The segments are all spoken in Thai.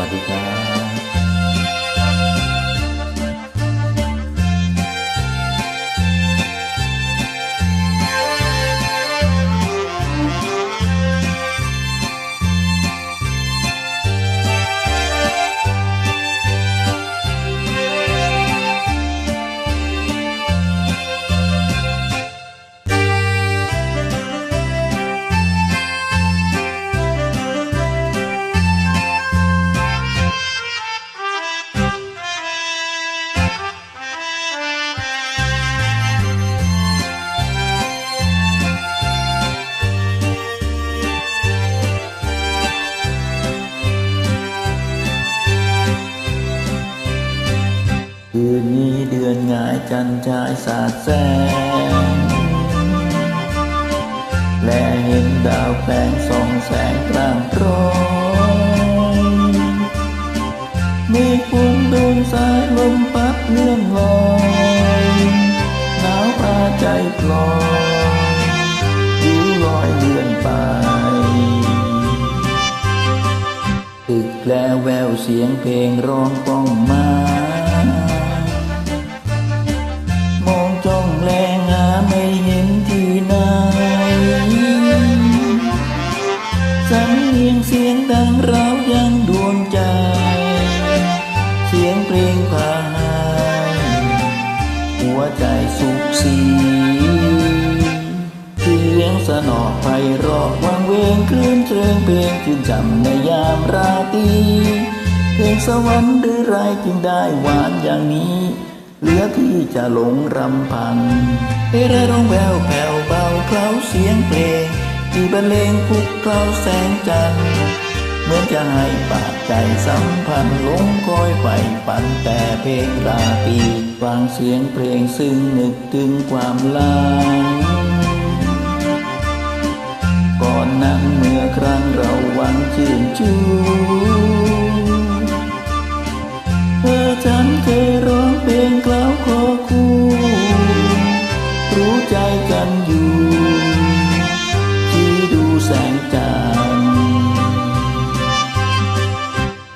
วัสดีครับ คืนนี้เดือนงายจันทรายสาดแสง และเห็นดาวแฝงส่องแสงกลางโปรยมีฝุ่นดวงสายลมพัดเลื่อนลอยหนาวพาใจปลอยหิวลอยเลื่อนไปตึกแลแววเสียงเพลงร้องก้องมา ยงเสียงดังเรายังดวงใจ เสียงเพลงพาหายหัวใจสุขสีเสียงสนอไพเราะวังเวงคลื่นเพลงเพลงชื่นจำในยามราตรีเพลงสวรรค์หรือไรจึงได้หวานอย่างนี้ เหลือที่จะหลงรำพันเอระร้องแววแผ่วเบาเคล้าเสียงเพลง ที่บรรเลงคุกเคล้าแสงจันทร์เหมือนจะให้ปากใจสัมพันธ์หลงคอยไฟฝันแต่เพลงราตรีฟังเสียงเพลงซึ่งนึกถึงความลังก่อนนั้นเมื่อครั้งเราหวังชื่นชู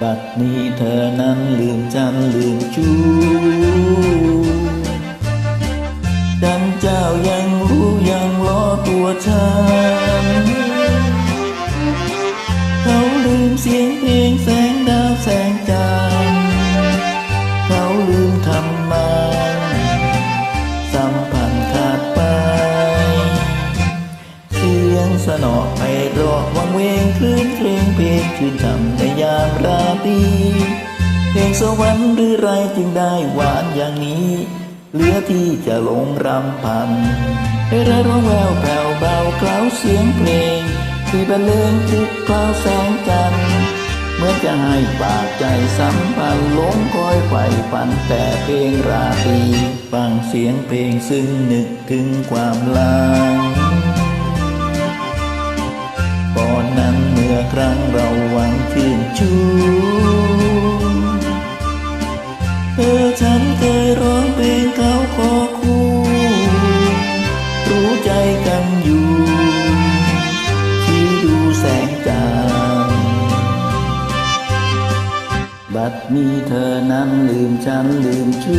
บัดนี้เธอนั้นลืมจันลืมจูดันเจ้ายังรู้ยังล้อตัวฉัน เขาลืมเสียงเพลงแสงดาวแสงจันทร์เขาลืมคำมันสัมพันธ์ขาดไป เสียงสนอไพเราะวังเวงคลื่นเพลงเพลงชื่นชำ เพลงสวรรค์หรือไรจึงได้หวานอย่างนี้ เหลือที่จะหลงรำพันเอระร้องแววแผ่วเบาเคล้าเสียงเพลง ที่บรรเลงทุกคล้าแสงจันทร์เหมื่อนจะให้ปากใจสัมพันธ์หลงคอยไฟฝันแต่เพลงราตรีฟังเสียงเพลงซึ่งนึกถึงความลัง เมื่อครั้งเราหวังชื่นชูเธอฉันเคยร้องเพลงเขาขอคู่ รู้ใจกันอยู่ที่ดูแสงจันทร์บัดนี้เธอนั้นลืมฉันลืมชู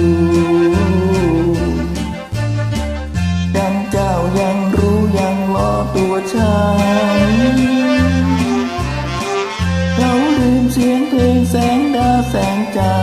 ียงเพลงแสงดาวแสงจั